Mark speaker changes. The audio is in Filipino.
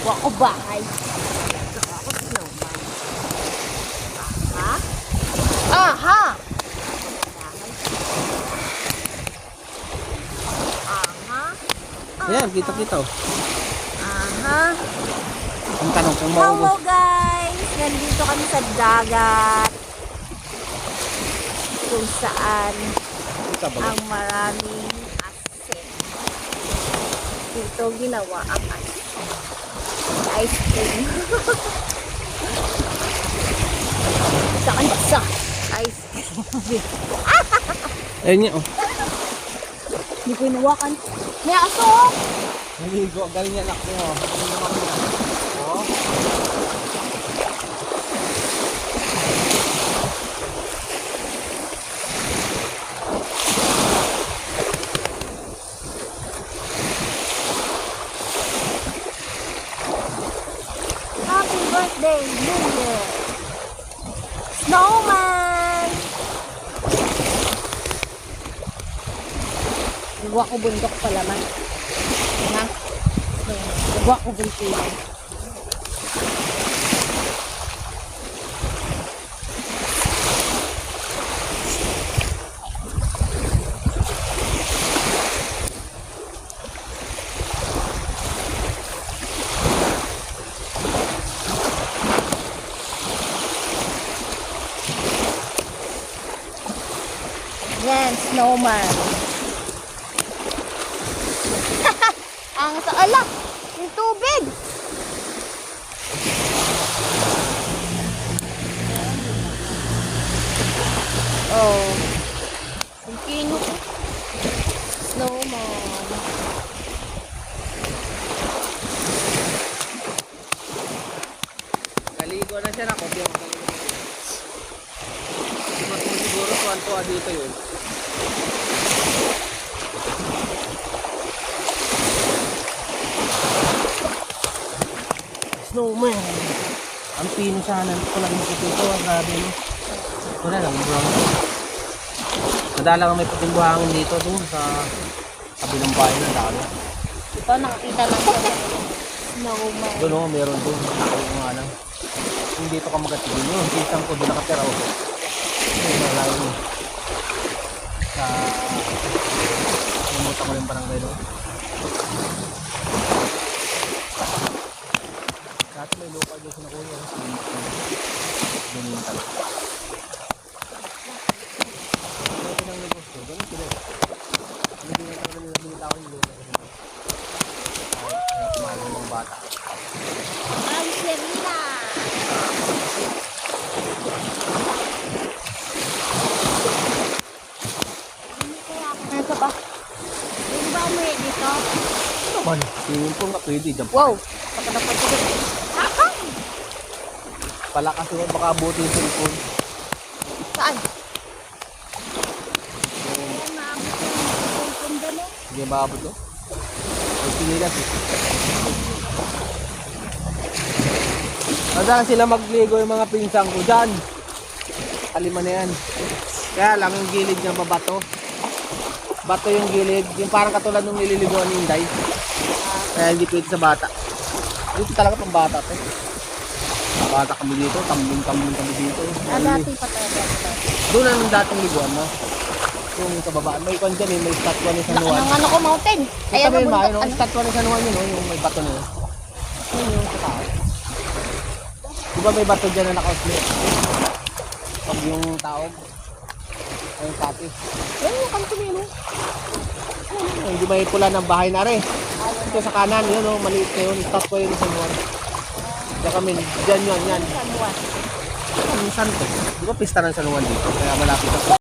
Speaker 1: Gawa ko bahay. Gawa ko snowman. Ha? Aha! Aha!
Speaker 2: Ayan, kita-kita. oh.
Speaker 1: Aha!
Speaker 2: Ang tanong kung
Speaker 1: Hello
Speaker 2: maubos.
Speaker 1: guys! Nandito kami sa dagat. Kung saan ang maraming asin. Dito ginawa ang asin. Ice cream. Saan basa? Ice cream.
Speaker 2: Ayun niya, oh.
Speaker 1: Hindi ko inawakan. May aso! oh!
Speaker 2: Naligo. Galing yan, anak niya, oh. Galing niya. Oh.
Speaker 1: Birthday, Junior! Snowman! Gawa ko bundok pala man. Ha? Gawa ko bundok. Yan, snowman. Ang sa ala, yung tubig. Oh. Ang kino ko. Snowman.
Speaker 2: Naligo na siya na. Kopya mo siguro tuwan-tuwa dito yun. Snowman. Ang pino sana ko lang dito. Ang grabe no. Wala lang, bro. Madalang may puting buhangin dito doon sa kabilang bahay ng dami.
Speaker 1: Ito, nakakita lang ko. Snowman.
Speaker 2: Doon oh, meron doon. Ako nga lang. Kung dito ka magatigil yun, pisang ko doon nakatira oh. Ayun, malayo mo. Sa... Limutan ko yung barangay doon. Dati may local doon sa nakuha. Doon talaga. Dati ng negosyo, ganun sila. Hindi na talaga nila binitaw yung local. Kahit kaya kumahal ng mga bata.
Speaker 1: Ang. Ano ka pa? Pwede ba umuwi dito?
Speaker 2: Naman, swimming pool nga pwede. Diyan
Speaker 1: Wow! Pagkadapat ko dito.
Speaker 2: Palakas mo baka abutin yung cellphone.
Speaker 1: Saan?
Speaker 2: Hindi ba abot to? Ay, pinilas eh. Madalang sila magligo yung mga pinsang ko dyan. Kalima na yan. Kaya lang yung gilid niya babato. Bato yung gilid. Yung parang katulad nung nililiguan ni Inday. Kaya hindi pwede sa bata. Dito talaga pang bata to. Bata kami dito, tambling-tambling kami dito.
Speaker 1: Ah, dati pa dito.
Speaker 2: Doon ang dating liguan mo. Yung sa baba. May kwan dyan eh, may statwa ni San Juan.
Speaker 1: ng ano ko, mountain.
Speaker 2: Ayan
Speaker 1: Ayan
Speaker 2: mo
Speaker 1: ang
Speaker 2: yun,
Speaker 1: bundok.
Speaker 2: no?
Speaker 1: Ano?
Speaker 2: Statwa ni San Juan yun, no? yung may bato na yun. Yun yung sa tao. Di ba may bato dyan na naka-split? Pag yung tao, ay yung pati. Ayun yung kanto niya, no? Ayun, Hindi may pula ng bahay na rin. Ito sa kanan, yun, no? maliit na yun. Statwa yun ni San Juan. Diyan kami, dyan yun, yan.
Speaker 1: San Juan.
Speaker 2: Ang santo. Di ba pista ng San Juan dito? Kaya malapit ako.